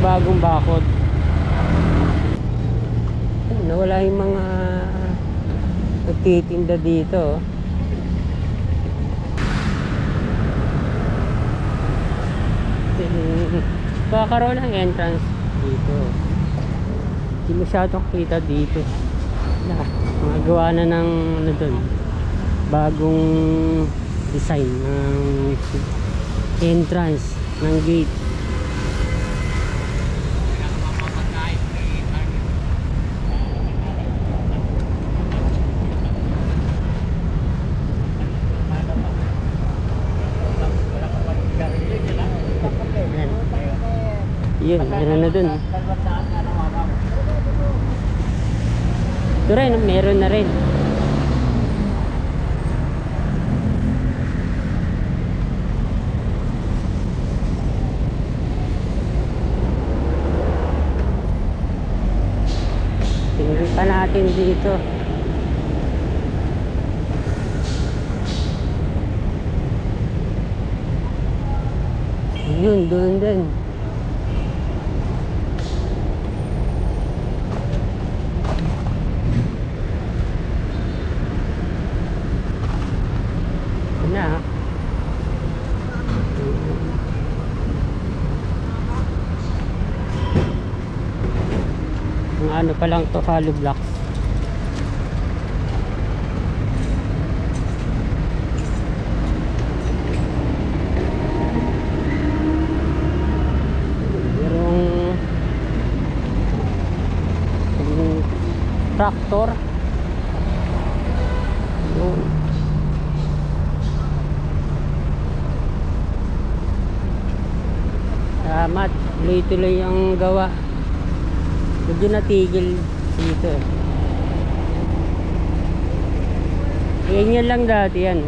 ng bagong bakod. Ayun, nawala yung mga nagtitinda dito. oh. Kakaroon ng entrance dito. Hindi masyadong kita dito. Na, mga gawa na ng ano dun, bagong design ng entrance ng gate. Yun, meron na dun. Ito rin, meron na rin. Tingnan pa natin dito. Yun, doon din. Yun na. ah. Mga ano pa lang to hollow blocks. Merong tractor. Yung Salamat. Tuloy-tuloy ang gawa. Medyo natigil dito. eh. Ganyan lang dati yan.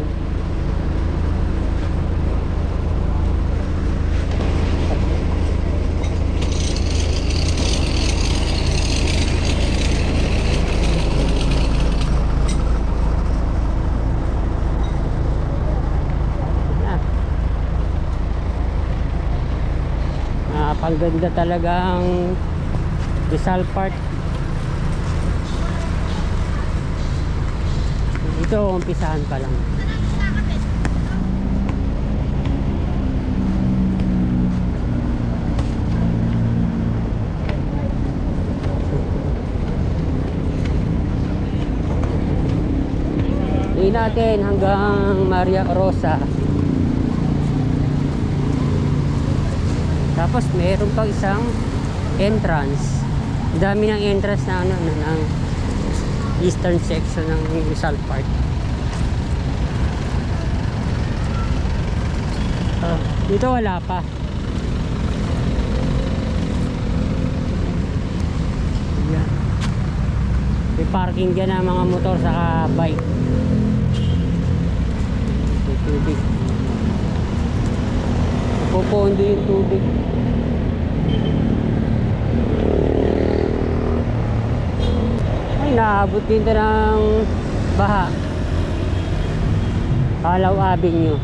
Ah. Ah, pangganda talagang Rizal Park. Ito, umpisahan pa lang. Hindi natin hanggang Maria Rosa. Tapos meron pang isang entrance. Ang dami ng entrance na ano, na, ng eastern section ng Rizal Park. Ah, dito wala pa. Yan. May parking dyan ng mga motor saka bike. May tubig. Pupondo yung tubig. Naabot din na ng baha. Kalaw Avenue.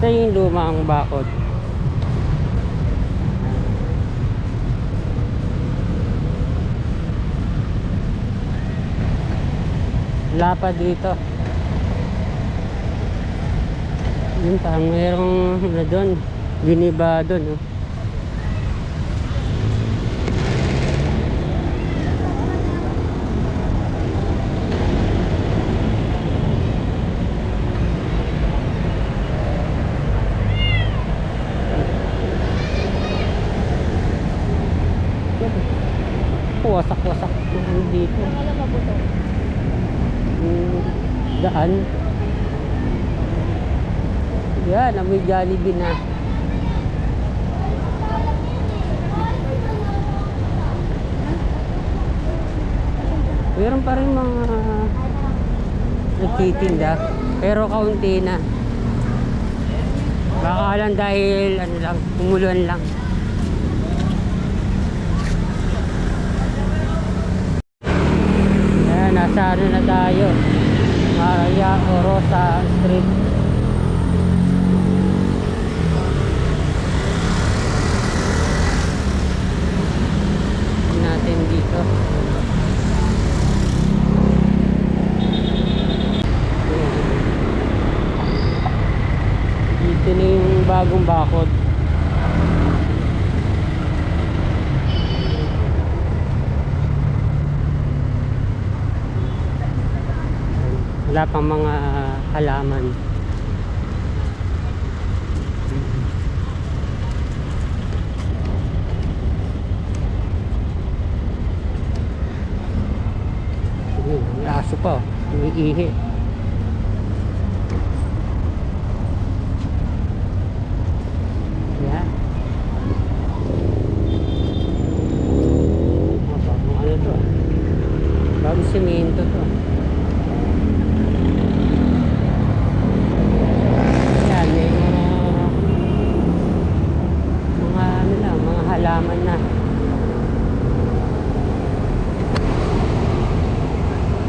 Ito yung lumang bakod. Wala pa dito. Yun parang mayroong ano doon. Giniba doon. Oh. Wasak-wasak na dito. Yung daan. Yan, amoy Jollibee na. Meron pa rin mga nagtitinda. Pero kaunti na. Baka lang dahil ano lang, umuluan lang. Nasa na tayo. Maria Orosa Street. Natin dito. Dito na yung bagong bakod. Wala pang mga halaman. Aso pa. oh. May ihi. Yan. Apa, kung ano to? ah. Bagong simento to. Yan, may mga mga ano lang, mga halaman na.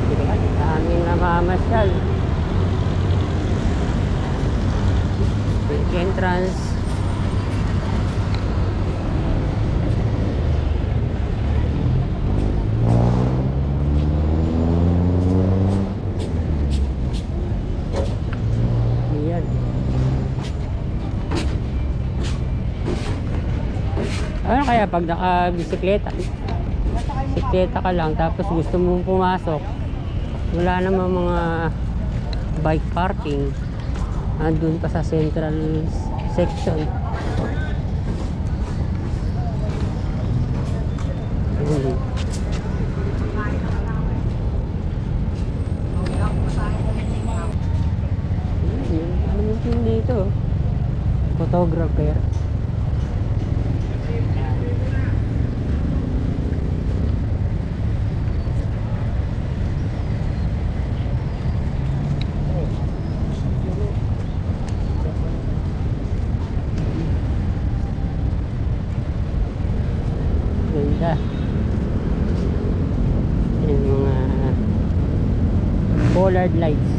Diba? Daming namamasyal. Big entrance. Yan. Ano kaya pag naka-bisikleta? Bisikleta ka lang tapos gusto mong pumasok. Wala namang mga bike parking. Andun pa sa central section. Ayun. Ayun, Ano mo yun dito? Photographer. Ganda. Yung mga bollard lights.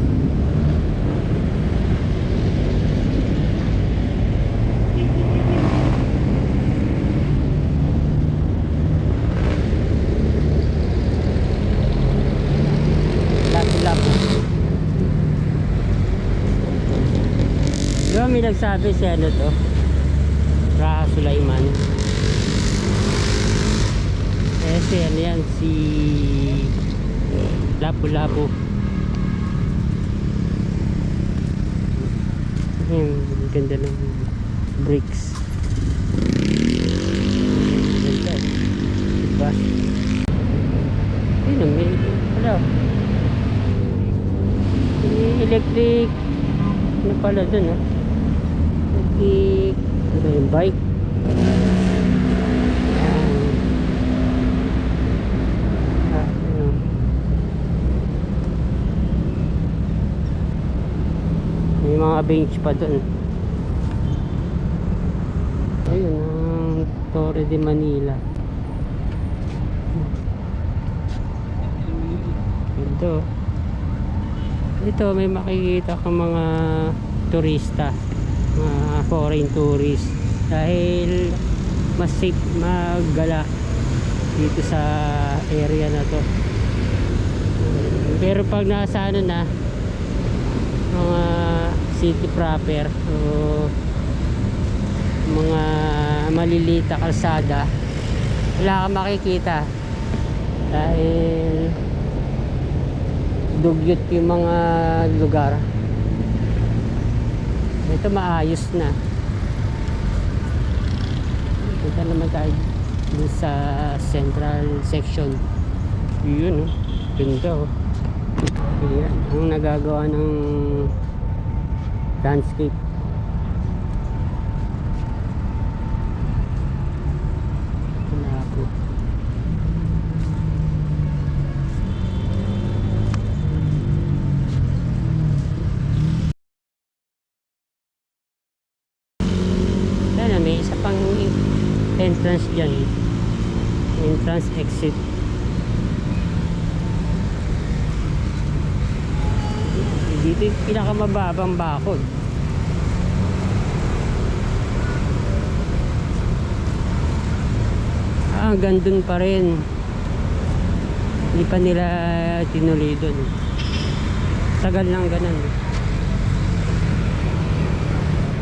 Lapu-lapu. Di ba may nagsabi si ano to? Raha Sulaiman. Eh si ano yan, si Lapu-Lapu. Ayun, ganda ng bricks. Ganda. Diba? Ayun, may, ano, may electric, ano pala dun, ah? Electric, ano yung bike? Ayan. Ah, ano. May mga bench pa dun. Ayun, ang Torre de Manila. Ito. Ito, may makikita kang mga turista. Mga foreign tourist. Dahil mas safe maggala dito sa area na to. Pero pag nasa ano na, mga city proper o mga maliliit na kalsada wala kang makikita. Dahil dugyot yung mga lugar. Ito maayos na. Punta naman tayo dun sa central section. Yun oh. Ganda oh. Ang nagagawa ng landscape. Sana may isa pang entrance dyan. Entrance exit. Dito yung pinakamababang bakod. Ah, hanggang dun pa rin. Hindi pa nila tinuloy dun. Tagal lang ganun.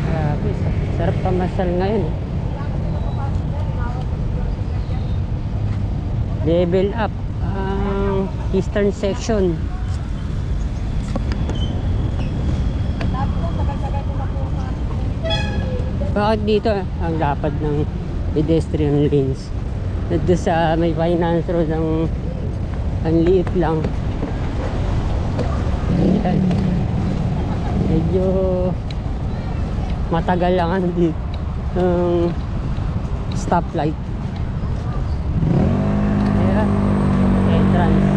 Grabe, sa- sarap pamasyal ngayon. Level up ang eastern section. Bakit dito ang lapad ng pedestrian lanes? Dito sa may finance road ang ang liit lang. Ayan. Medyo matagal lang. Ang stoplight. Ayan. Entrance.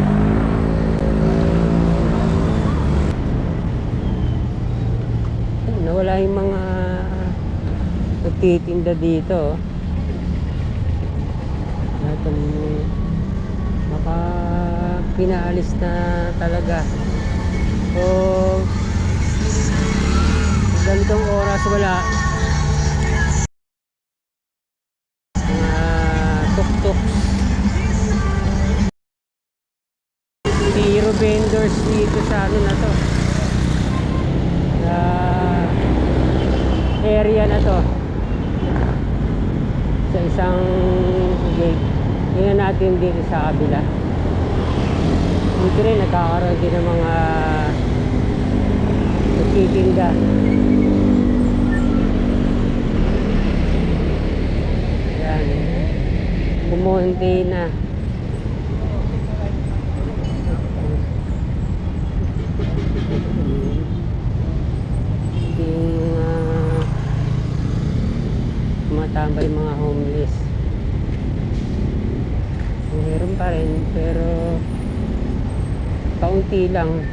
Ayun, Nawala yung mga nagtitinda dito. oh. Ito maka na talaga. So ganitong oras wala. Mga tuk-tuk. Zero vendors dito sa ano na to. Sa area na to. Sa isang gate. Tingnan natin dito sa kabila. Dito rin nagkakaroon din ng mga nagtitinda. Yan. Kumunti na. Yung mga tumatambay mga homeless. Meron pa rin pero kaunti lang.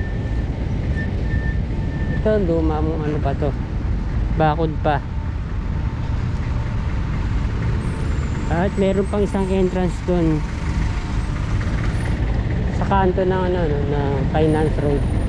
Ito luma mong ano pa to. Bakod pa. At meron pang isang entrance doon sa kanto ng ano no, na Finance Road.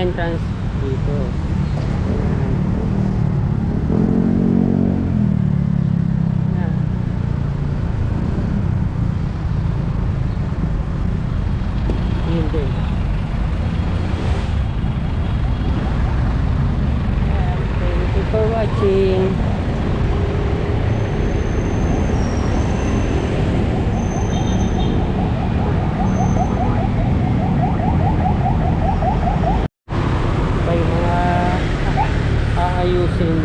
Entrance aayusin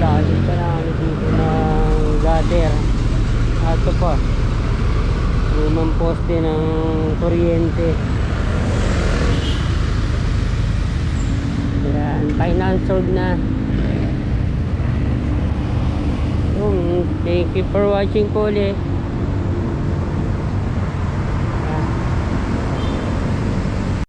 dahil pa na ano dito ng gutter. At ito pa lumang poste ng kuryente. Yan finance road na. Yun, thank you for watching po ulit